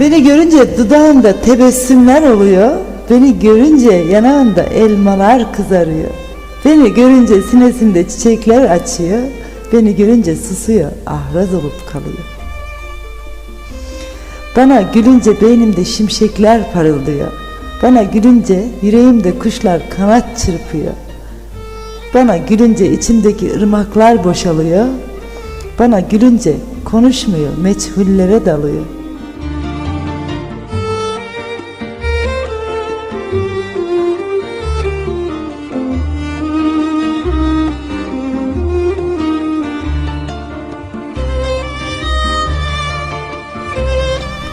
Beni görünce dudağında tebessümler oluyor. Beni görünce yanağında elmalar kızarıyor. Beni görünce sinesinde çiçekler açıyor. Beni görünce susuyor, ahraz olup kalıyor. Bana gülünce beynimde şimşekler parıldıyor. Bana gülünce yüreğimde kuşlar kanat çırpıyor. Bana gülünce içimdeki ırmaklar boşalıyor. Bana gülünce konuşmuyor, meçhullere dalıyor.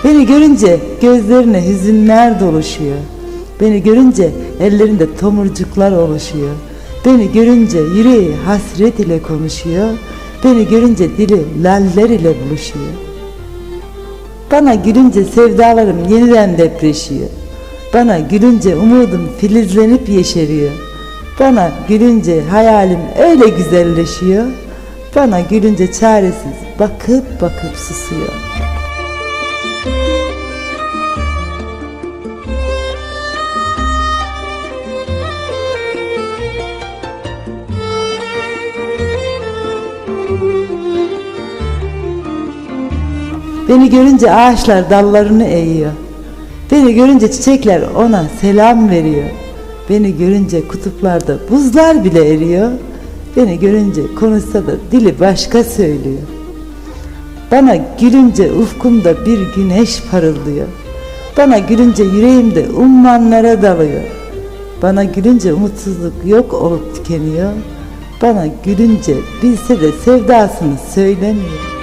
Beni görünce gözlerine hüzünler doluşuyor. Beni görünce ellerinde tomurcuklar oluşuyor. Beni görünce yüreği hasret ile konuşuyor. Beni görünce dili laller ile buluşuyor. Bana gülünce sevdalarım yeniden depreşiyor. Bana gülünce umudum filizlenip yeşeriyor. Bana gülünce hayalim öyle güzelleşiyor. Bana gülünce çaresiz bakıp bakıp susuyor. Beni görünce ağaçlar dallarını eğiyor. Beni görünce çiçekler ona selam veriyor. Beni görünce kutuplarda buzlar bile eriyor. Beni görünce konuşsa da dili başka söylüyor. Bana gülünce ufkumda bir güneş parıldıyor. Bana gülünce yüreğimde ummanlara dalıyor. Bana gülünce umutsuzluk yok olup tükeniyor. Bana gülünce bilse de sevdasını söylemiyor.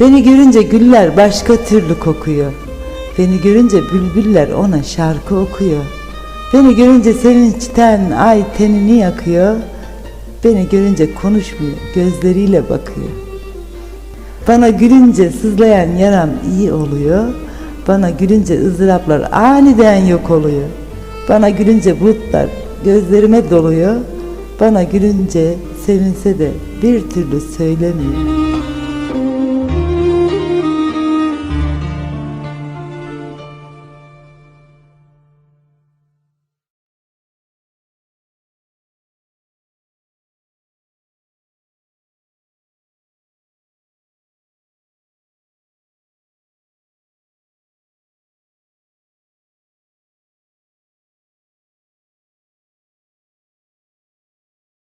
Beni görünce güller başka türlü kokuyor. Beni görünce bülbüller ona şarkı okuyor. Beni görünce sevinçten ay tenini yakıyor. Beni görünce konuşmuyor, gözleriyle bakıyor. Bana gülünce sızlayan yaram iyi oluyor. Bana gülünce ızdıraplar aniden yok oluyor. Bana gülünce bulutlar gözlerime doluyor. Bana gülünce sevinse de bir türlü söylemiyor.